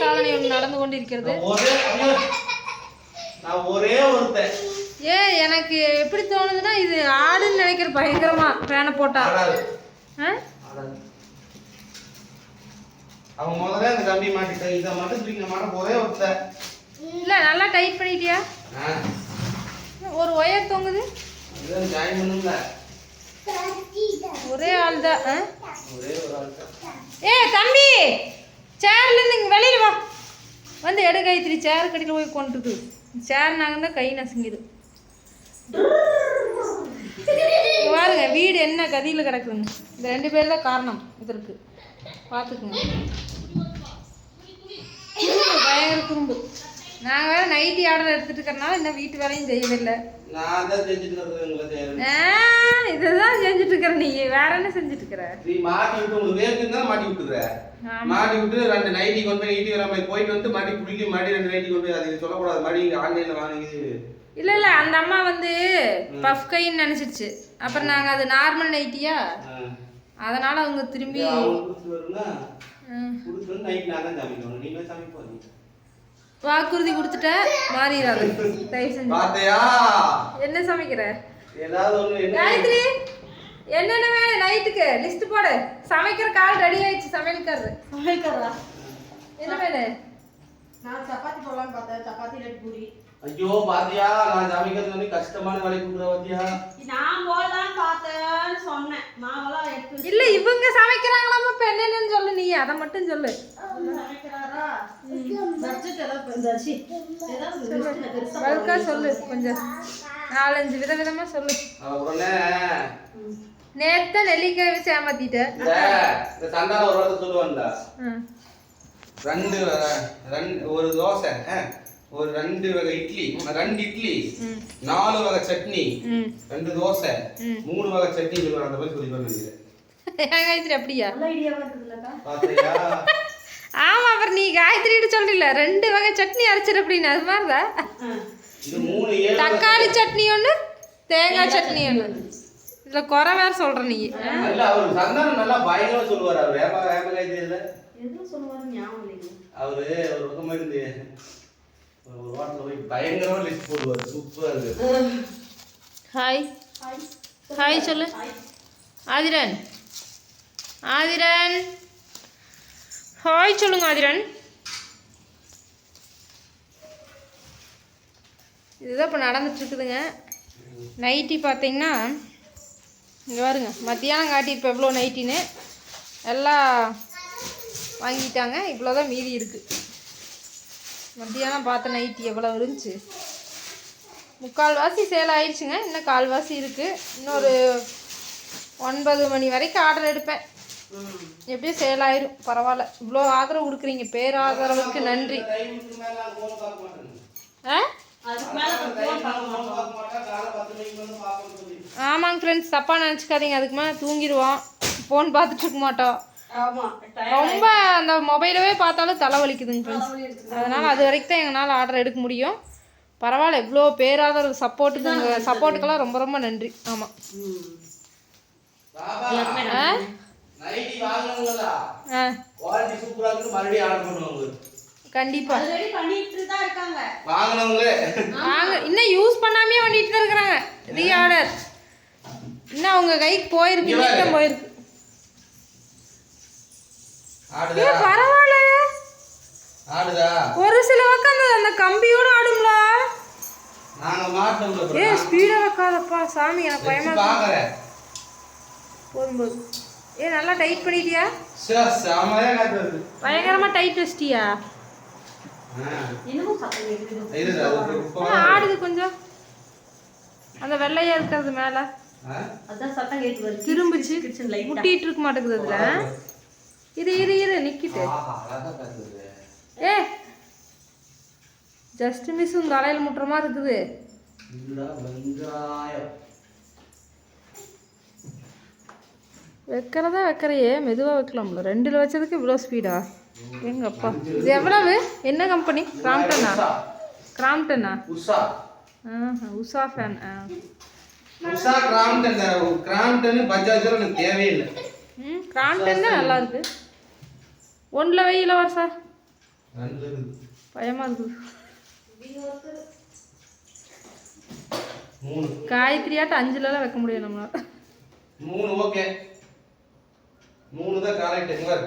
சாதனை ஒன்று நடந்து கொண்டிருக்கிறது. ஒரே ஒருத்தன். ஏ எனக்கு எப்படி தோணுதுன்னா இது ஆடுன்னு நினைக்கிற பயங்கரமா ஃபேனை போட்டா. அவன் முதல்ல அந்த கம்பி மாட்டிட்டான் இதை மட்டும் தூக்கி மாட்ட ஒரே ஒருத்தன். இல்ல நல்லா டைட் பண்ணிட்டியா? ஒரு ஒயர் தொங்குது. ஜாயின் ஒரே ஆள் தான்? ஒரே ஒரு ஆள் தான் ஏ தம்பி! சேர்ல இருந்து இங்க வெளியில வா. வந்து எடு கைத்திரி சேர் கடியில் போய் கொண்டுருக்கு சேர் நாங்கள் தான் கை நசுங்கிது. பாருங்க வீடு என்ன கதியில் கிடக்குதுங்க. இந்த ரெண்டு பேர் தான் காரணம் இதற்கு. பார்த்துக்குங்க பயங்கர குறும்பு. நாங்கள் வேற நைட்டி ஆர்டர் எடுத்துட்டு இருக்கறனால இன்னும் வீட்டு வேலையும் செய்யவில்லை ஆ? நீ வேற என்ன செஞ்சுட்டு இருக்கிற நீ மாட்டி விட்டு உங்களுக்கு வேர்க்கு தான் மாட்டி விட்டுற. மாட்டி விட்டு ரெண்டு நைட்டி கொண்டு போய் வர மாதிரி போயிட்டு வந்து மாட்டி குடிக்க மாட்டி ரெண்டு நைட்டி கொண்டு போய் அது சொல்லக்கூடாது. மாடி இங்க ஆன்லைன்ல வாங்கி இல்ல இல்ல அந்த அம்மா வந்து பஃப் கைன்னு நினைச்சிருச்சு. அப்புறம் நாங்க அது நார்மல் நைட்டியா அதனால அவங்க திரும்பி வாக்குறுதி கொடுத்துட்ட மாறிடாது. தயவு செஞ்சு. என்ன சமைக்கிற? ஏதாவது என்னென்ன வேணும் நைட்டுக்கு? லிஸ்ட் போடு. சமைக்கிற கால் ரெடி ஆயிடுச்சு சமையல்காரரு. சமைக்கிறா என்ன வேணும்? நான் சப்பாத்தி போடலாம்னு பார்த்தேன். சப்பாத்தி இல்லாட்டி பூரி. ஐயோ பாத்தியா நான் சமைக்கிறது வந்து கஷ்டமான வேலை கொடுக்குற பாத்தியா? நான் போடலாம்னு பார்த்தேன்னு சொன்னேன். மாவெல்லாம் எடுத்து இல்ல இவங்க சமைக்கிறாங்களாமா இப்ப என்னென்னு சொல்லு நீ அதை மட்டும் சொல்லு. சொல்லு. கொஞ்சம். நாலஞ்சு வித விதமா சொல்லு உடனே நேத்த நெல்லிக்காய் வச்சு ஏமாத்திட்ட இந்த இந்த சந்தானம் ஒரு தோசை ஒரு ரெண்டு வகை இட்லி ரெண்டு இட்லி. நாலு வகை சட்னி. ரெண்டு தோசை. மூணு வகை சட்னி சொல்லுவாங்க அந்த மாதிரி சொல்லி நினைக்கிறேன் காயத்ரி அப்படியா ஆமா அப்புறம் நீ காயத்ரிட்டு சொல்றீல ரெண்டு வகை சட்னி அரைச்சிரு அப்படின்னு அது மாதிரிதான் தக்காளி சட்னி ஒண்ணு தேங்காய் சட்னி ஒண்ணு இதுல குறை வேற சொல்ற நீ. இல்ல அவர் சந்தானம் நல்லா பயங்கரமா சொல்லுவார். அவர் ஏமா ஏமா இதுல. எதுவும் சொல்லுவாரு ஞாபகம் இல்லைங்க. அவரு ஒரு பக்கமா இருந்து ஒரு வாரத்துல போய் பயங்கரமா லிஸ்ட் போடுவார். சூப்பரா இருக்கு. ஹாய் ஹாய் சொல்லு. ஆதிரன். ஆதிரன். ஹாய் சொல்லுங்க ஆதிரன். இதுதான் இப்போ நடந்துட்டு இருக்குதுங்க. நைட்டி பார்த்தீங்கன்னா இங்கே பாருங்க மத்தியானம் காட்டி இப்போ எவ்வளோ நைட்டின்னு? எல்லாம் வாங்கிட்டாங்க இவ்வளோ தான் மீதி இருக்குது மத்தியானம் பார்த்த நைட்டி எவ்வளோ இருந்துச்சு? முக்கால்வாசி சேல் ஆயிடுச்சுங்க இன்னும் கால்வாசி இருக்குது இன்னொரு ஒன்பது மணி வரைக்கும் ஆர்டர் எடுப்பேன். எப்படியும் சேல் ஆயிரும் பரவாயில்ல. இவ்வளோ ஆதரவு கொடுக்குறீங்க பேராதரவுக்கு நன்றி. ஆ? ஆமாங்க ஃப்ரெண்ட்ஸ் தப்பாக நினச்சிக்காதீங்க. அதுக்கு மேலே தூங்கிடுவோம். ஃபோன் பார்த்துட்டு இருக்க மாட்டோம். ஆமா ரொம்ப அந்த மொபைலவே பார்த்தாலும் தலைவலிக்குதுங்க ஃப்ரெண்ட்ஸ் அதனால் அது வரைக்கும் தான் எங்களால் ஆர்டர் எடுக்க முடியும். பரவாயில்ல இவ்வளோ பேராதரவு சப்போர்ட்டுக்கு உங்கள் சப்போர்ட்டுக்கெல்லாம் ரொம்ப ரொம்ப நன்றி. ஆமாம் ஆ. ஆல்ரெடி பண்ணிட்டு தான் இருக்காங்க. வாங்கினவங்களே. நாங்க இன்னும் யூஸ் பண்ணாமே பண்ணிட்டு தான் இருக்கிறாங்க ரீ ஆர்டர் இன்னும் அவங்க கைக்கு போயிருக்கு. இன்னைக்கு போயிருக்கு. ஆடுதா? ஏ பரவாயில்ல. ஆடுதா? ஒரு சில பக்கம் அந்த அந்த கம்பியோட ஆடும்ல. நாங்க மாட்டோம்ல ஏ ஸ்பீடா வைக்காதப்பா சாமி எனக்கு பயமா இருக்கு. பாக்குறேன். போதும் போதும் ஏ நல்லா டைட் பண்ணிட்டியா? பயங்கரமா டைட் வச்சிட்டியா? ஆடுது கொஞ்சம். அந்த வெள்ளையா இருக்கிறது மேல. திரும்பிச்சு கிச்சன் லைட் முட்டிட்டு இருக்க மாட்டேங்குது அதுல. இரு இரு இரு நிக்கிட்டு. ஏ! ஜஸ்ட் மிஸ் உங்க தலையில முட்டுற மாதிரி இருக்குது. வைக்கிறதா வைக்கிறையே. மெதுவாக வைக்கலாம்ல ரெண்டில் வச்சதுக்கு இவ்வளோ ஸ்பீடா எங்கப்பா? இது எவ்வளவு? என்ன கம்பெனி கிராம்டனா. கிராம்டனா? உஷா. உஷா ஃபேன் ஆ. உஷா கிராம்டன் கிராம்டன் பஜாஜ் எனக்கு தேவையே இல்லை ம் கிராம்டன் தான் நல்லா இருக்கு. ஒன்றில் வெயில ரெண்டு இருக்குது பயமாக இருக்குது மூணு. காயத்ரியாட்ட அஞ்சுலலாம் வைக்க முடியும் நம்மளால. மூணு ஓகே. மூணு தான் பாரு.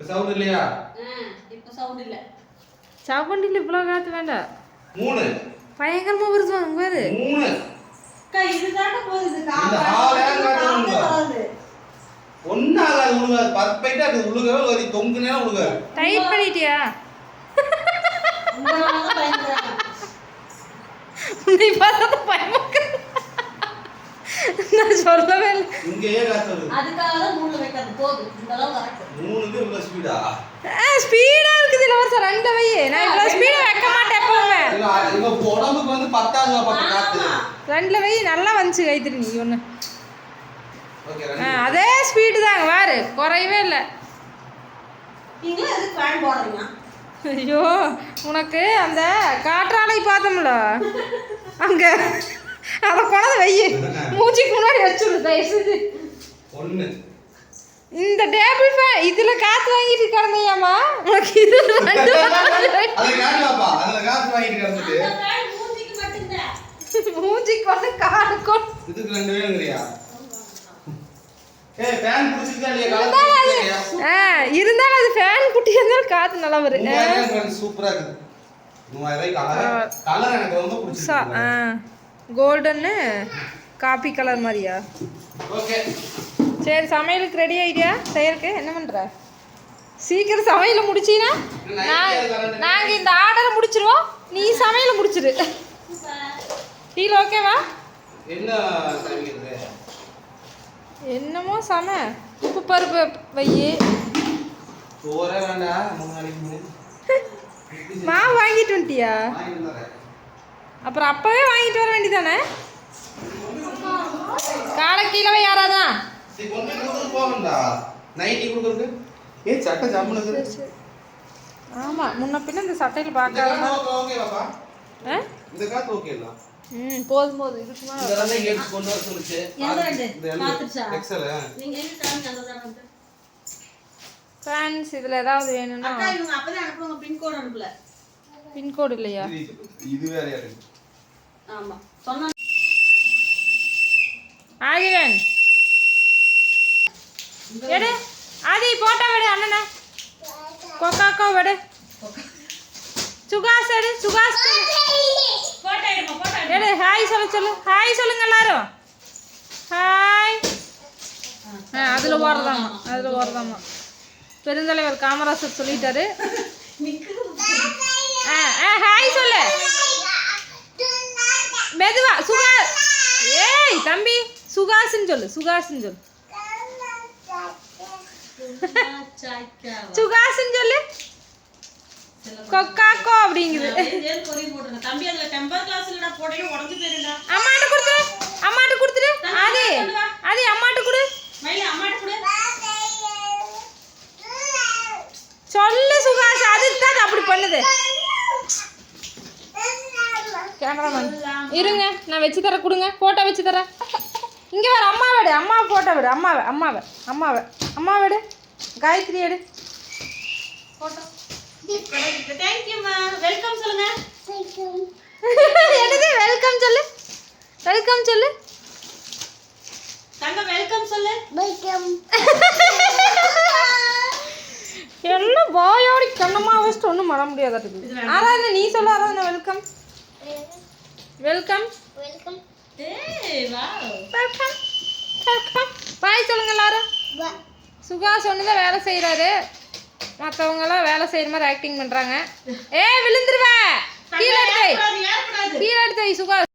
இப்போ சவுண்ட் இல்லையா? இப்போ சவுண்ட் இல்ல. சவண்டியில் இவ்வளோ காற்று வேண்டாம் மூணு. பயங்கரமாக வருது பாரு. மூணு. இதுதாங்க போகுது கா- இந்த ஆளே. ஒன்றும் ஆகாது உழுகாது பர்ஃபெக்டாக இருக்குது உழுகவே ஒரு டைட் பண்ணிட்டியா. நீ பார்த்தா பயமாக நான் சொல்லவே இல்லை இங்கேயே காத்து வருது அதுக்காக தான் மூணுல வைக்கிறது. போதும் இந்த அளவு கரெக்ட் மூணுக்கு இவ்வளோ ஸ்பீடா ஸ்பீடாக இருக்குது இலவசம் ரெண்டு வை. நான் இவ்வளோ ஸ்பீடாக வைக்க மாட்டேன் எப்பவுமே. இவங்க உடம்புக்கு வந்து பத்தாவது பாப்பா காத்து. ரெண்டுல வை. நல்லா வந்துச்சு கைத்திரி நீ ஒன்று ஓகே ஆ ரெண்டு அதே ஸ்பீடு தாங்க. வாரு. குறையவே இல்லை. ஐயோ உனக்கு அந்த காற்றாலை பார்த்தோம்ல. அங்கே. அதை கொண்டாந்து வையு மூச்சுக்கு முன்னாடி வச்சுடு தயவு செஞ்சு ஒன்று இந்த டேபிள் ஃபேன் இதில் காற்று வாங்கிட்டு கிடந்தையாம்மா உனக்கு இது ரெண்டு அதில் காட்டு காத்து வாங்கிட்டு கிடந்துட்டு. மூஞ்சிக்கு வந்து காடுக்கும் இதுக்கு ரெண்டு வேணுங்கிறியா? ஏய் ஃபேன் ஆ இருந்தாலும் அது ஃபேன் குட்டியாக இருந்தாலும் காற்று நல்லா வரும். சூப்பராக இருக்குது. மூவாயிரம் கலர் கலர் எனக்கு ரொம்ப சா பிடிச்சிருக்கு ஆ காப்பி கலர் மாதிரியா? ஓகே. சரி சமையலுக்கு ரெடி ஆயிட்டியா? செய்யறதுக்கு என்ன பண்ணுற சீக்கிரம் சமையலை முடிச்சீங்கன்னா நான் நாங்கள் இந்த ஆர்டரை முடிச்சிருவோம். நீ சமையலை முடிச்சிரு. டீல் ஓகேவா என்னமோ சம. உப்பு பருப்பு வையி. மாவு வாங்கிட்டு வந்துட்டியா? அப்புறம் அப்போவே வாங்கிட்டு வர வேண்டியதானே? காலை கீழே நைட்டி ஏ சட்டை இருக்குது ஆமாம் முன்ன பின்ன இந்த சட்டையில் பார்க்காத காத்து ஓகே ஓகேவாப்பா ஆ? இந்த காத்து ஓகே இல்ல. ம் போதும் போதும். இதுக்கு மேலே இந்த ரெண்டை இங்க எடுத்து கொண்டு வர சொல்லுச்சு. எந்த ரெண்டு? இந்த ரெண்டு. பாத்துச்சா? எக்ஸல் நீங்க எங்க கிளம்பி அந்த தான் வந்து? ஃப்ரெண்ட்ஸ் இதில் ஏதாவது வேணும்னா. அக்கா இவங்க அப்பதான் அனுப்பல. இல்லையா? இது- இது வேறையா இருக்கு ஆமா. சொன்னா ஆதிவன் எடு. ஆதி போட்டோ விடு அண்ணனை. கொக்காக்கோ விடு. சுகாஸ் எடு சுகாஸ். எடு ஹாய் சொல்ல சொல்லு. ஹாய் சொல்லுங்க எல்லாரும். ஹாய். ஆ அதில் ஓடுறதாம்மா அதில் ஓடுறதாம்மா பெருந்தலைவர் காமராசர் சொல்லிட்டாரு. ஆ ஆ ஹாய் சொல்லு. மெதுவா சுகா. ஏய் தம்பி. சுகாஸ்ன்னு சொல்லு சுகாஸ்ன்னு சொல்லு. சுகாஸ்ன்னு சொல்லு. கொக்காக்கோ அப்படிங்குது. அம்மாட்ட கொடுத்துரு. அம்மாட்ட கொடுத்துரு. ஆதி ஆதி அம்மாட்ட கொடு. சொல்லு சுகாஸ் அதுக்கு தான் அது அப்படி பண்ணுது. கேமராமேன் இருங்க நான் வச்சு தர கொடுங்க. ஃபோட்டோ வச்சு தரேன். இங்கே வர அம்மா விடு. அம்மா ஃபோட்டோ விடு. அம்மாவை அம்மாவை அம்மாவை அம்மா விடு. காயத்ரி எடு. போட்டோ. தேங்க்யூம்மா வெல்கம் சொல்லுங்க. என்னது? வெல்கம் சொல்லு. வெல்கம் சொல்லு. தங்க வெல்கம் சொல்லு. எல்லாம் வாயோடி கண்ணமா வச்சுட்டு ஒன்றும் பண்ண முடியாதாட்டுக்கு ஆராதனை நீ சொல்லு Aradhana welcome welcome welcome welcome bye சொல்லுங்க எல்லாரும். சுகாஸ் ஒன்று தான் வேலை செய்கிறாரு மற்றவங்கெல்லாம் வேலை செய்கிற மாதிரி ஆக்டிங் பண்ணுறாங்க ஏ விழுந்துருவேன் கீழே எடுத்து கீழே எடுத்து வை சுகாஸ்